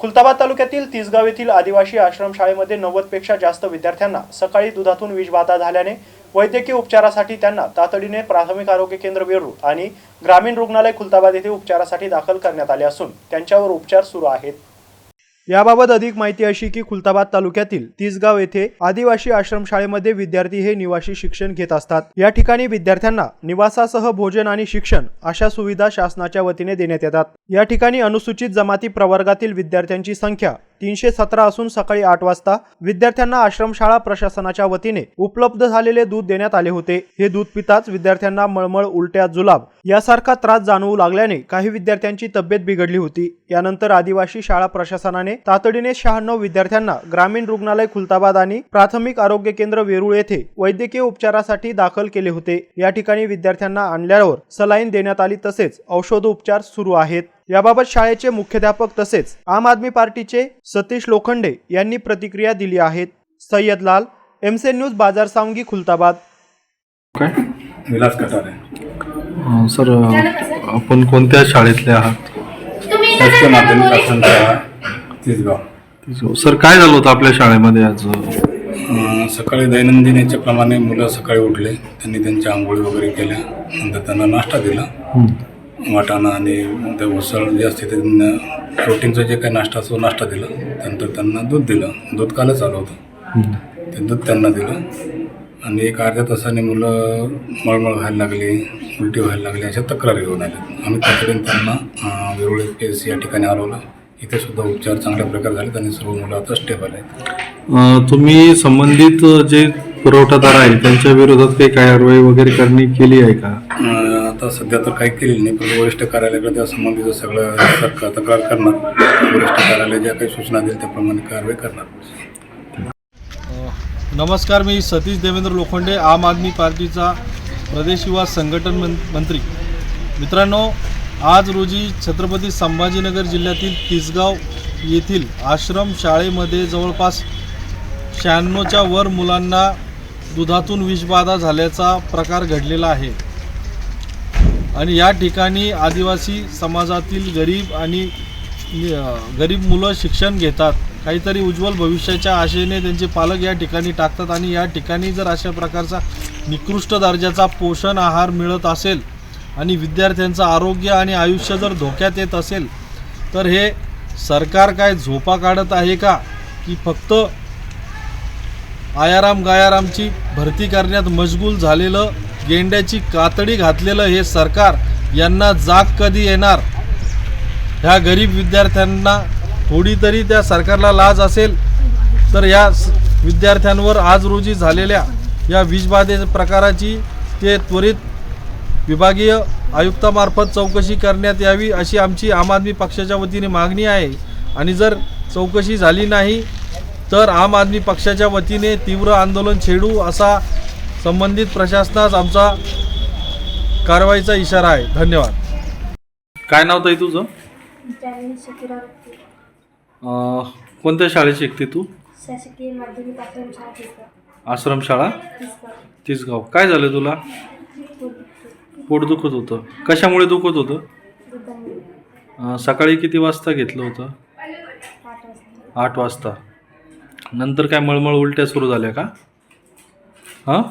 खुलताबाद तालुक्यातील तिसगाव येथील आदिवासी आश्रमशाळेमध्ये नव्वदपेक्षा जास्त विद्यार्थ्यांना सकाळी दुधातून विषबाधा झाल्याने वैद्यकीय उपचारासाठी त्यांना तातडीने प्राथमिक आरोग्य केंद्र वेरूळ आणि ग्रामीण रुग्णालय खुलताबाद येथे उपचारासाठी दाखल करण्यात आले असून त्यांच्यावर उपचार सुरू आहेत. याबाबत अधिक माहिती अशी की खुलताबाद तालुक्यातील तिसगाव येथे आदिवासी आश्रमशाळेमध्ये विद्यार्थी हे निवासी शिक्षण घेत असतात. या ठिकाणी विद्यार्थ्यांना निवासासह भोजन आणि शिक्षण अशा सुविधा शासनाच्या वतीने देण्यात येतात. या ठिकाणी अनुसूचित जमाती प्रवर्गातील विद्यार्थ्यांची संख्या तीनशे सतरा असून सकाळी आठ वाजता विद्यार्थ्यांना आश्रमशाळा प्रशासनाच्या वतीने उपलब्ध झालेले दूध देण्यात आले होते. हे दूध पिताच विद्यार्थ्यांना मळमळ उलट्या जुलाब यासारखा त्रास जाणवू लागल्याने काही विद्यार्थ्यांची तब्येत बिघडली होती. यानंतर आदिवासी शाळा प्रशासनाने तातडीने शहाण्णव विद्यार्थ्यांना ग्रामीण रुग्णालय खुलताबाद आणि प्राथमिक आरोग्य केंद्र वेरूळ येथे वैद्यकीय उपचारासाठी दाखल केले होते. या ठिकाणी विद्यार्थ्यांना आणल्यावर सलाईन देण्यात आली तसेच औषधोपचार सुरू आहेत. याबाबत शाळेचे मुख्याध्यापक तसेच आम आदमी पार्टीचे सतीश लोखंडे यांनी प्रतिक्रिया दिली आहेत. सय्यद लाल एमसे न्यूज बाजार सावंगी खुलताबाद. काय विलास कटारे. अं, सर आपण कोणत्या शाळेतले आहात? शासकीय माध्यमिक तिसगाव. सर काय झालं होतं आपल्या शाळेमध्ये आज? अं, सकाळी दैनंदिन याच्याप्रमाणे मुलं सकाळी उठले. त्यांनी त्यांच्या आंघोळी वगैरे केल्या. नंतर त्यांना नाश्ता दिला. वाटाणा आणि ते उसळ जे असते ते त्यांना प्रोटीनचं जे काही नाश्ता असतो नाश्ता दिला. त्यानंतर त्यांना दूध दिलं. दूध कालच आलं होतं. ते दूध त्यांना दिलं. आणि एक अर्ध्या तासाने मुलं मळमळ व्हायला लागली उलटी व्हायला लागली अशा तक्रारी घेऊन आल्या आम्ही तातडीने त्यांना वेरुळ पी एस सी या ठिकाणी हलवलं इथे सुद्धा उपचार चांगल्या प्रकारे झाले आणि सर्व मुलं आता स्टेबल आहेत. अं, तुम्ही संबंधित जे पुरवठादार आहे त्यांच्या विरोधात काही कारवाई वगैरे करणे केली आहे का? आता सध्या तर काही केलेलं नाही पण वरिष्ठ कार्यालयाकडे त्या संबंधीचं सगळं सरकार तक्रार करणार. वरिष्ठ कार्यालय ज्या काही सूचना देईल त्याप्रमाणे कारवाई करणार. नमस्कार मी सतीश देवेंद्र लोखंडे आम आदमी पार्टीचा प्रदेश युवा संघटन मं मंत्री. मित्रांनो आज रोजी छत्रपती संभाजीनगर जिल्ह्यातील तिसगाव येथील आश्रम शाळेमध्ये जवळपास शहाण्णवच्या वर मुलांना दुधातून विषबाधा झाल्याचा प्रकार घडलेला आहे. आणि या ठिकाणी आदिवासी समाजातील गरीब आणि गरीब मुलं शिक्षण घेतात. काहीतरी उज्ज्वल भविष्याच्या आशेने त्यांचे पालक या ठिकाणी टाकतात आणि या ठिकाणी जर अशा प्रकारचा निकृष्ट दर्जाचा पोषण आहार मिळत असेल आणि विद्यार्थ्यांचं आरोग्य आणि आयुष्य जर धोक्यात येत असेल तर हे सरकार काय झोपा काढत आहे का? की फक्त आयाराम गायारामची भरती करण्यात मशगूल झालेलं गेंड्याची कातडी घातलेलं हे सरकार यांना जाग कधी येणार? ह्या गरीब विद्यार्थ्यांना थोडी तरी त्या सरकारला लाज असेल तर या स- विद्यार्थ्यांवर आज रोजी झालेल्या या विषबाधे प्रकाराची ते त्वरित विभागीय आयुक्तामार्फत चौकशी करण्यात यावी अशी आमची आम आदमी पक्षाच्या वतीने मागणी आहे. आणि जर चौकशी झाली नाही तर आम आदमी पक्षाच्या वतीने तीव्र आंदोलन छेडू असा संबंधित प्रशासनास आमचा कारवाईचा इशारा आहे. धन्यवाद. काय नाव ताई तुझं? अं, कोणत्या शाळेत शिकते तू? शासकीय माध्यमिक आश्रमशाळा तिसगाव आश्रमशाळा तिसगाव. तिसगाव. काय झालं तुला? पोट दुखत होतं. कशामुळे दुखत होतं? अं, सकाळी किती वाजता घेतलं होतं? आठ वाजता. नंतर काय मळमळ उलट्या सुरू झाल्या का? हां